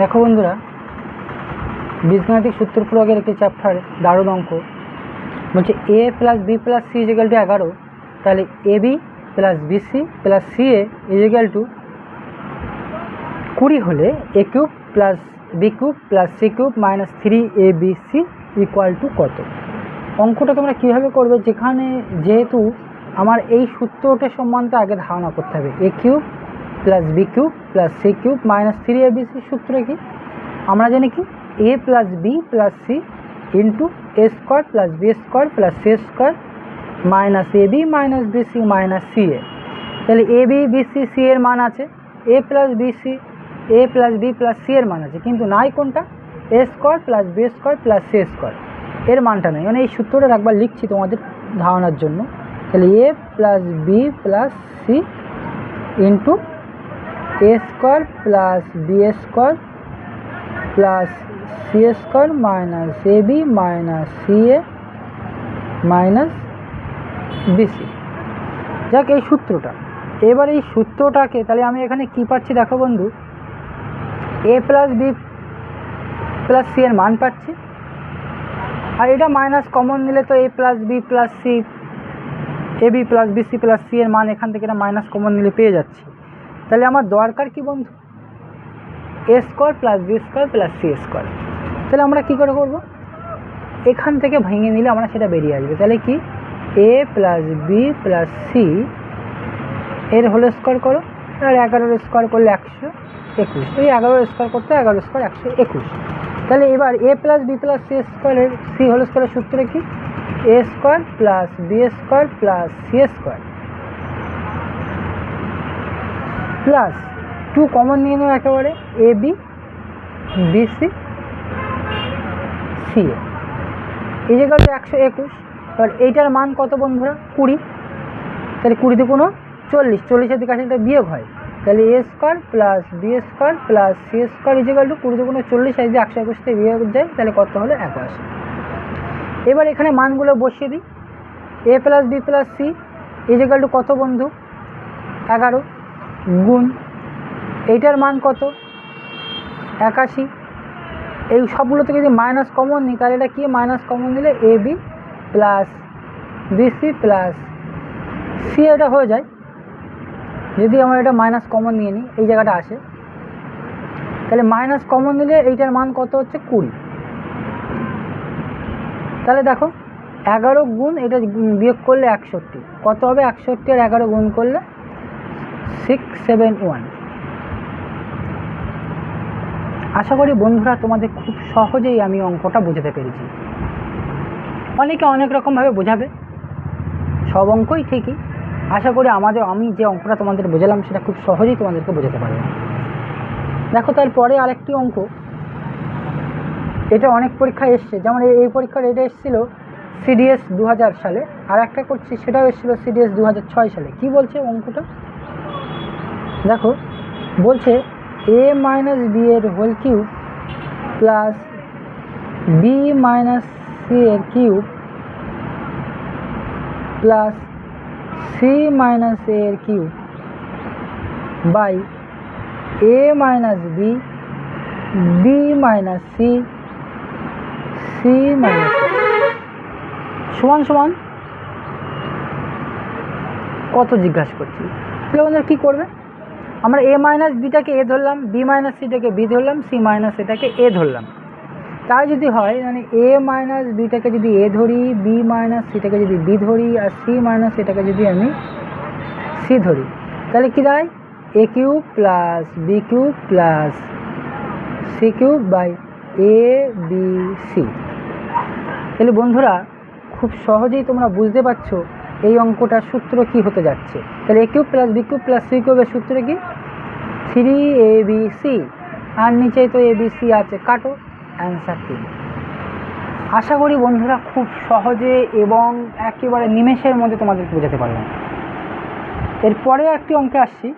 দেখো বন্ধুরা, বীজগাণিতিক সূত্র প্রয়োগের একটি চ্যাপ্টার দারুণ অঙ্ক। বলছে A plus B plus C equal to এগারো, তাহলে A B plus B C plus C A equal to কুড়ি হলে A cube plus B cube plus C cube minus three A B C equal to কত? অঙ্কটা তোমরা কীভাবে করবে? যেখানে যেহেতু আমার এই সূত্রটা সম্বন্ধে আগে ধারণা করতে হবে। A cube plus B cube plus C cube minus three A B C সূত্র কি? আমরা জানি কি? A plus B plus C into A square plus B square plus C square minus A B minus B C minus C A তাহলে A B B C C এর মান আছে। A plus B C A plus B plus C এর মান আছে। কিন্তু নাই কোনটা? A square plus B square plus C square এর মানটা নেই। মানে এই সূত্রটা একবার লিখছি তোমাদের ধারণার জন্য। তাহলে A plus B plus C into A square plus B square plus C square minus A B minus C A minus B C যাক, এই সূত্রটা। এবার এই সূত্রটাকে, তাহলে আমি এখানে কি পাচ্ছি দেখো বন্ধু? A plus B plus C এর মান পাচ্ছি। আর এটা মাইনাস কমন নিলে তো A plus B plus C A B plus B C plus C এর মান এখান থেকে এটা মাইনাস কমন নিলে পেয়ে যাচ্ছি। তাহলে আমার দরকার কি বন্ধু? A square plus B square plus C square তাহলে আমরা কী করে করব? এখান থেকে ভেঙে নিলে আমরা সেটা বেরিয়ে আসবে। তাহলে কি? A plus B plus C এর হোল স্কোয়ার করো, আর এগারোর স্কোয়ার করলে একশো একুশ। ওই এগারোর স্কোয়ার করতে এগারো স্কোয়ার একশো একুশ। তাহলে এবার A plus B plus C স্কোয়ারের সি হোল স্কোয়ারের সূত্রে কি? A square plus B square plus C square plus two common নিয়ে নেব একেবারে A B B C A এই জায়গাটা একশো একুশ। এবার এইটার মান কত বন্ধুরা? কুড়ি। তাহলে কুড়িতে কোনো চল্লিশ। চল্লিশের দিকে আসলে বিয়োগ হয়। তাহলে A square plus B square plus C square equal to কুড়িতে কোনো চল্লিশ। আর যদি একশো একুশ থেকে বিয়োগ যায়, তাহলে কত হলো? একাশি। এবার এখানে মানগুলো বসিয়ে দিই। A plus B plus C equal to কত বন্ধু? এগারো। গুণ। এইটার মান কত? একাশি। এই সবগুলো থেকে যদি মাইনাস কমন নিই, তাহলে এটা কি? মাইনাস কমন দিলে A B plus B C plus C এটা হয়ে যায়। যদি আমরা এটা মাইনাস কমন নিয়ে নিই, এই জায়গাটা আসে। তাহলে মাইনাস কমন দিলে এইটার মান কত হচ্ছে? কুড়ি। তাহলে দেখো, এগারো গুণ এটা বিয়োগ করলে একষট্টি। কত হবে? একষট্টি আর এগারো গুণ করলে সিক্স সেভেন ওয়ান আশা করি বন্ধুরা তোমাদের খুব সহজেই আমি অঙ্কটা বোঝাতে পেরেছি। অনেকে অনেক রকমভাবে বোঝাবে, সব অঙ্কই ঠিকই। আশা করি আমাদের, আমি যে অঙ্কটা তোমাদের বোঝালাম সেটা খুব সহজেই তোমাদেরকে বোঝাতে পারবে। দেখো তারপরে আরেকটি অঙ্ক। এটা অনেক পরীক্ষায় এসছে। যেমন এই- এই পরীক্ষার এটা এসেছিল সিডিএস দু হাজার সালে আর একটা করছি সেটাও এসেছিল সিডিএস দু হাজার ছয় সালে। কি বলছে অঙ্কটা? দেখো, বলছে এ মাইনাস বি এর whole cube plus B minus C এর cube plus C minus A এর cube by A minus B B minus C C minus সমান সমান কত জিজ্ঞাসা করছি? তাহলে আমাদের কী করবে? আমরা এ মাইনাস বিটাকে এ ধরলাম বি মাইনাস সিটাকে বি ধরলাম সি মাইনাস এটাকে এ ধরলাম। তাই যদি হয় মানে এ মাইনাস বিটাকে যদি এ ধরি বি মাইনাস সিটাকে যদি বি ধরি, আর সি মাইনাস এটাকে যদি আমি সি ধরি, তাহলে কী দাঁড়ায়? A cube plus B cube plus C cube by A B C তাহলে বন্ধুরা, খুব সহজেই তোমরা বুঝতে পারছ এই অঙ্কটার সূত্র কি হতে যাচ্ছে। তাহলে A cube plus B cube plus C কিউবের সূত্র কি? Three A B C. আর নিচে তো এ বি সি আছে। কাটো অ্যান্সার তিন আশা করি বন্ধুরা খুব সহজে এবং একেবারে নিমেষের মধ্যে তোমাদেরকে বোঝাতে পারবে এরপরে একটি অঙ্কে আসছি।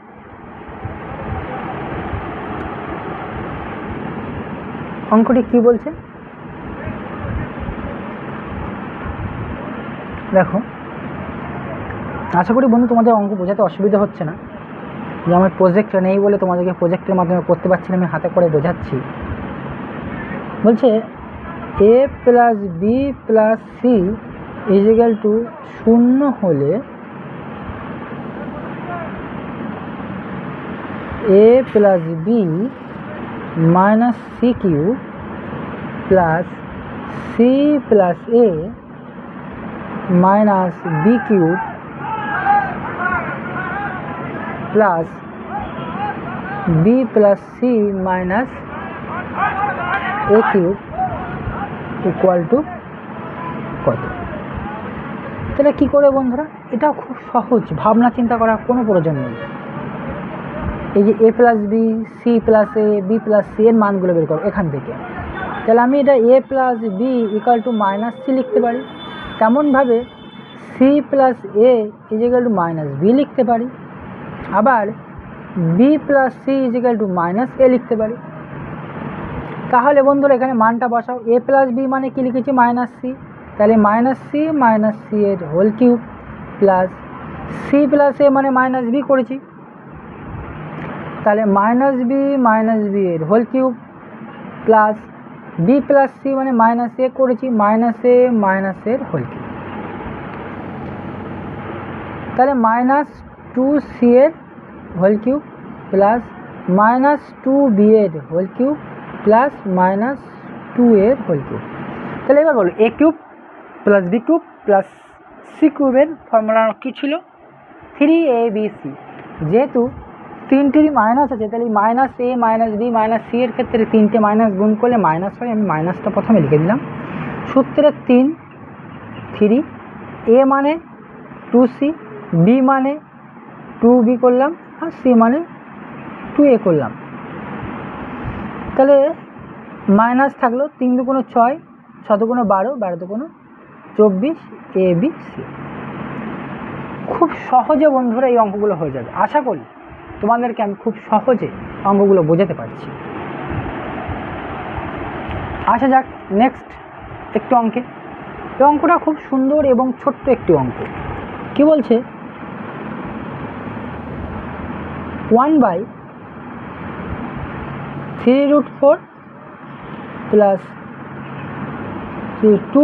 অঙ্কটি কি বলছে? দেখো, আশা করি বন্ধু তোমাদের অঙ্ক বোঝাতে অসুবিধা হচ্ছে না। যে আমার প্রজেক্টটা নেই বলে তোমাদেরকে প্রজেক্টের মাধ্যমে করতে পারছি না, আমি হাতে করে বোঝাচ্ছি। বলছে A plus B plus C equal to শূন্য হলে A plus B minus C cube plus C plus A minus B cube plus B plus C minus A cube equal to কত? তাহলে কী করে বন্ধুরা? এটাও খুব সহজ, ভাবনা চিন্তা করার কোনো প্রয়োজন নেই। এই যে a plus b c plus a b plus c এর মানগুলো বের করো এখান থেকে। তাহলে আমি এটা a plus b equal to minus c লিখতে পারি। তেমনভাবে c plus a equal to minus b লিখতে পারি। আবার b plus c equal to minus a লিখতে পারি। তাহলে বন্ধুরা এখানে মানটা বসাও। এ প্লাস বি মানে কি লিখেছি? মাইনাস সি তাহলে মাইনাস সি মাইনাস সি এর whole cube plus c plus a মানে মাইনাস বি করেছি। তাহলে মাইনাস বি মাইনাস বি এর whole cube plus b plus c মানে মাইনাস এ করেছি। মাইনাস এ মাইনাস এর হোল কিউব তাহলে মাইনাস টু সি এর whole cube plus minus two b এর whole cube plus minus two এর হোল কিউব তাহলে এবার বলো a cube plus b cube plus c কিউবের ফর্মুলা কী ছিল? থ্রি এ বি সি যেহেতু তিনটেরই মাইনাস আছে, তাহলে minus a minus b minus c এর ক্ষেত্রে তিনটে মাইনাস গুণ করলে মাইনাস হয়, আমি মাইনাসটা প্রথমে লিখে দিলাম। সূত্রের তিন থ্রি এ মানে টু সি বি মানে টু বি করলাম, আর সি মানে টু এ করলাম। তাহলে মাইনাস থাকল তিন দুগুণো ছয় ছ দুগুণো বারো বারো দুগুণো চব্বিশ এ বি সি খুব সহজে বন্ধুরা এই অঙ্কগুলো হয়ে যাবে। আশা করি তোমাদেরকে আমি খুব সহজে অঙ্কগুলো বোঝাতে পারছি। আসা যাক নেক্সট একটু অঙ্কে। এই অঙ্কটা খুব সুন্দর এবং ছোট্ট একটি অঙ্ক। কি বলছে? One by three root four plus two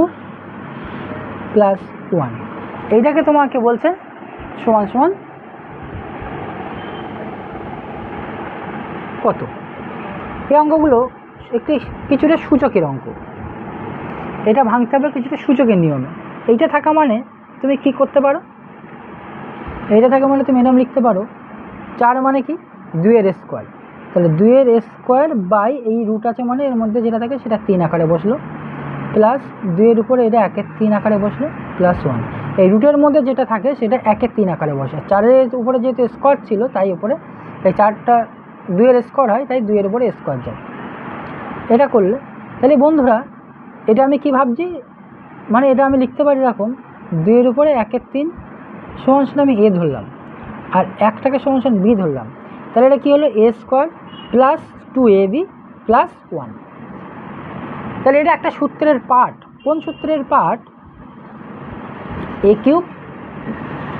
plus one. এইটাকে তোমাকে বলছে সমান সমান কত? এই অঙ্কগুলো একটি কিছুটা সূচকের অঙ্ক। এটা ভাঙতে হবে, কিছুটা সূচকের নিয়মে। এইটা থাকা মানে তুমি কি করতে পারো? এইটা থাকা মানে তুমি এরম লিখতে পারো চার মানে কি? দুইয়ের স্কোয়ার তাহলে দুইয়ের স্কোয়ার বাই এই রুট আছে মানে এর মধ্যে যেটা থাকে সেটা তিন আকারে বসল। প্লাস দুইয়ের উপরে এটা একের তিন আকারে বসল প্লাস ওয়ান এই রুটের মধ্যে যেটা থাকে সেটা একের তিন আকারে বসে। চারের উপরে যেহেতু স্কোয়ার ছিল, তাই উপরে এই চারটা দুইয়ের স্কোয়ার হয়, তাই দুইয়ের উপরে স্কোয়ার যায়। এটা করলে, তাহলে বন্ধুরা, এটা আমি কি ভাবছি? মানে এটা আমি লিখতে পারি এরকম, দুইয়ের উপরে একের তিন সমান আমি এ ধরলাম। আর একটাকে সমান সমান বি ধরলাম। তাহলে এটা কী হলো? A square plus two a b plus one তাহলে এটা একটা সূত্রের পার্ট কোন সূত্রের part a cube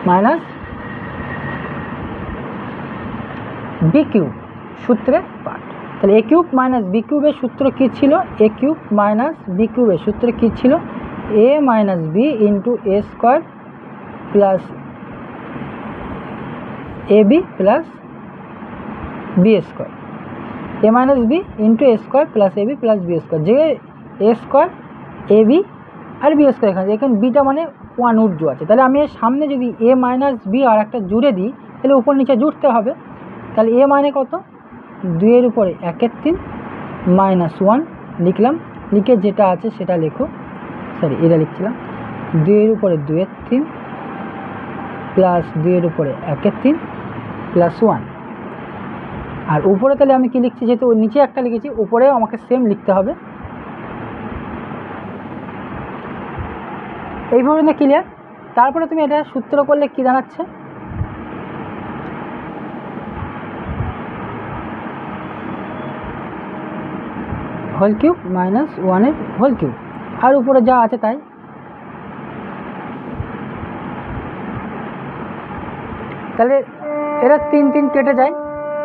minus b cube সূত্রের পার্ট তাহলে এ কিউব মাইনাস বি কিউবের সূত্র কী ছিল? এ কিউব মাইনাস বি কিউবের সূত্র কী ছিল? A minus b into a square plus a b plus b square a minus b into a square plus a b plus b square যে এ স্কোয়ার এ বি আর বি স্কোয়ার এখানে। এখানে beta মানে one উর্জ আছে। তাহলে আমি এর সামনে যদি এ মাইনাস বি আর একটা জুড়ে দিই, তাহলে উপর নিচে জুড়তে হবে। তাহলে এ মানে কত? দুইয়ের উপরে একের তিন মাইনাস ওয়ান লিখলাম। লিখে যেটা আছে সেটা লেখো। সরি এটা লিখছিলাম। দুইয়ের উপরে দুইয়ের তিন প্লাস দুইয়ের উপরে একের তিন প্লাস ওয়ান আর উপরে তাহলে আমি কি লিখছি? যেহেতু নিচে একটা লিখেছি, উপরেও আমাকে সেম লিখতে হবে। এইভাবে না ক্লিয়ার তারপরে তুমি এটা সূত্র করলে কি দাঁড়াচ্ছে? হোল কিউব মাইনাস ওয়ানের হোল কিউব আর উপরে যা আছে তাই। তাহলে এরা তিন তিন কেটে যায়।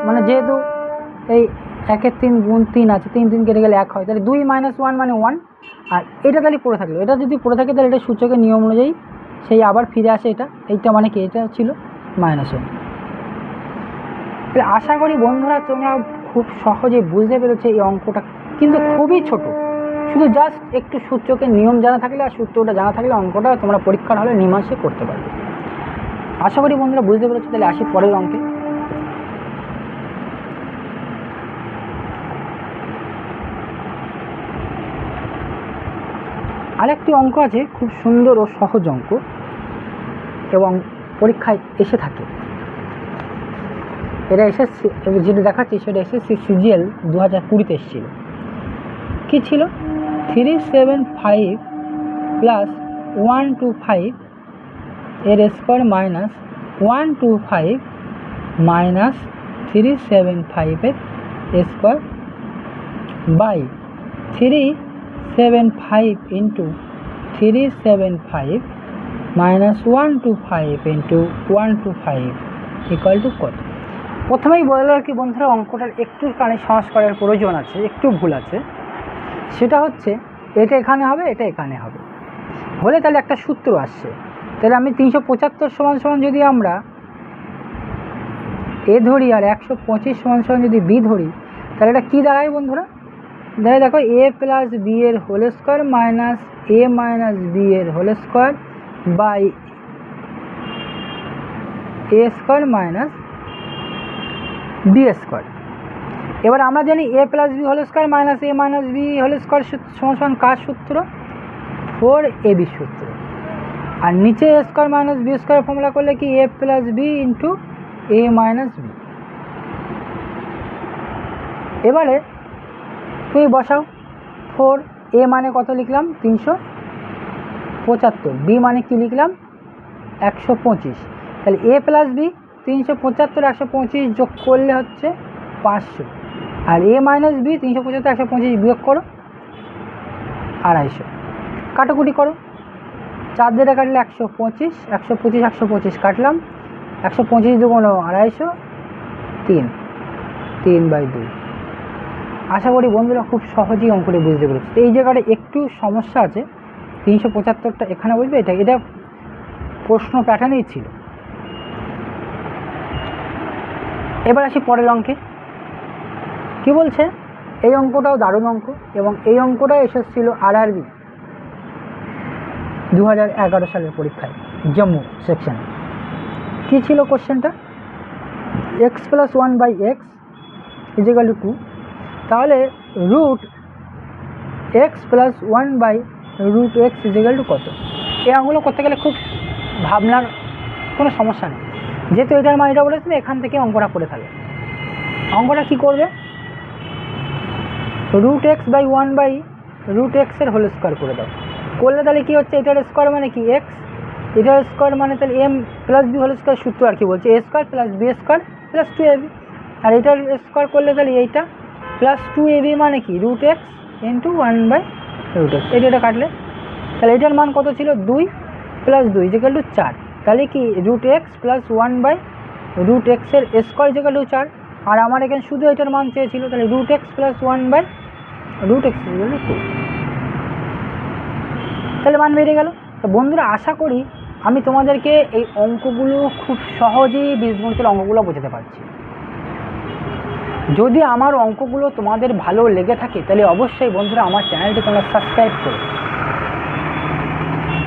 মানে যেহেতু এই একের তিন গুণ তিন আছে, তিন তিন কেটে গেলে এক হয়, তাহলে দুই মাইনাস ওয়ান মানে ওয়ান আর এটা তাহলে পড়ে থাকল। এটা যদি পড়ে থাকে, তাহলে এটা সূচকের নিয়ম অনুযায়ী সেই আবার ফিরে আসে এটা। এইটা মানে কি? এটা ছিল মাইনাস ওয়ান তাহলে আশা করি বন্ধুরা তোমরা খুব সহজে বুঝতে পেরেছ এই অঙ্কটা, কিন্তু খুবই ছোট। শুধু জাস্ট একটু সূচকের নিয়ম জানা থাকলে আর সূত্রটা জানা থাকলে অঙ্কটা তোমরা পরীক্ষার হলে নিমাসে করতে পারবে। আশা করি বন্ধুরা বুঝতে পেরেছ, তাহলে আসি পরের অঙ্কে। আরেকটি অঙ্ক আছে, খুব সুন্দর ও সহজ অঙ্ক, এবং পরীক্ষায় এসে থাকে। এটা এসএসসি যেটা দেখাচ্ছি সেটা এসএসসি সিজিএল দু হাজার কুড়িতে এসেছিল। কী ছিল? Three seven five plus one two five এর square minus one two five minus three seven ফাইভের square by three seven five into three seven five minus one two five into one two five equal to কত? প্রথমেই বলল আর কি বন্ধুরা, অঙ্কটার একটুখানি সংস্কারের প্রয়োজন আছে, একটু ভুল আছে। সেটা হচ্ছে, এটা এখানে হবে, এটা এখানে হবে। হলে তাহলে একটা সূত্র আসছে। তাহলে আমি তিনশো পঁচাত্তর সমান সমান যদি আমরা এ ধরি আর একশো পঁচিশ সমান সমান যদি বি ধরি, তাহলে এটা কী দাঁড়ায় বন্ধুরা? দাঁড়ায় দেখো এ প্লাস বি এর whole square minus a minus b এর whole square by a square minus b square. এবার আমরা জানি a plus b whole square minus a minus b whole square সমান সমান কার সূত্র? ফোর এ বি সূত্র। আর নিচে a square minus b square formula করলে কি a plus b into a minus b এবারে তুমি বসাও। ফোর এ মানে কত লিখলাম? তিনশো পঁচাত্তর। বি মানে কি লিখলাম? একশো পঁচিশ। তাহলে এ প্লাস বি তিনশো পঁচাত্তর, একশো পঁচিশ যোগ করলে হচ্ছে পাঁচশো। আর এ মাইনাস বি তিনশো পঁচাত্তর, একশো পঁচিশ বিয়োগ করো, আড়াইশো। কাটাকুটি করো। চার দিয়ে কাটলে একশো পঁচিশ একশো পঁচিশ একশো পঁচিশ কাটলাম, একশো পঁচিশ দুগুণো আড়াইশো, তিন তিন বাই দুই। আশা করি বন্ধুরা খুব সহজেই অঙ্কটি বুঝতে পেরেছি। তো এই জায়গাটা একটু সমস্যা আছে, তিনশো পঁচাত্তরটা এখানে বুঝবে? এটা এটা প্রশ্ন প্যাটার্নেই ছিল। এবার আসি পরের অঙ্কে। কি বলছে? এই অঙ্কটাও দারুণ অঙ্ক এবং এই অঙ্কটা এসেছিল আরআরবি দু হাজার এগারো সালের পরীক্ষায়, জম্মু সেকশন কী ছিল কোশ্চেনটা x plus one by x equal to তাহলে root x plus one by root x equal to কত? এই অঙ্কগুলো করতে গেলে খুব ভাবনার কোনো সমস্যা নেই। যেহেতু এটার মানিটা বলেছিল এখান থেকে অঙ্কটা করে ফেলে। অঙ্কটা কী করবে? Root x by one by root এক্সের হোল স্কোয়ার করে দাও। করলে তাহলে কী হচ্ছে? এটার স্কোয়ার মানে কি? এক্স এটার স্কোয়ার মানে তাহলে m plus b whole square সূত্র আর কি বলছে? A square plus b square plus two a b আর এটার স্কোয়ার করলে তাহলে এইটা প্লাস টু এ বি মানে কি? Root x into one by root x এটা এটা কাটলে। তাহলে এটার মান কত ছিল? দুই প্লাস দুই ইজিক্যাল টু চার। তাহলে কি? Root x plus one by root এক্সের স্কোয়ার ইজিক্যাল টু চার। আর আমার এখানে শুধু এটার মান চেয়েছিল, তাহলে root x plus one by root x two তাহলে মান বেড়ে গেল। তো বন্ধুরা, আশা করি আমি তোমাদেরকে এই অঙ্কগুলো খুব সহজেই বীজগণিতের অঙ্কগুলো বোঝাতে পারছি। যদি আমার অঙ্কগুলো তোমাদের ভালো লেগে থাকে, তাহলে অবশ্যই বন্ধুরা আমার চ্যানেলটি তোমরা সাবস্ক্রাইব করো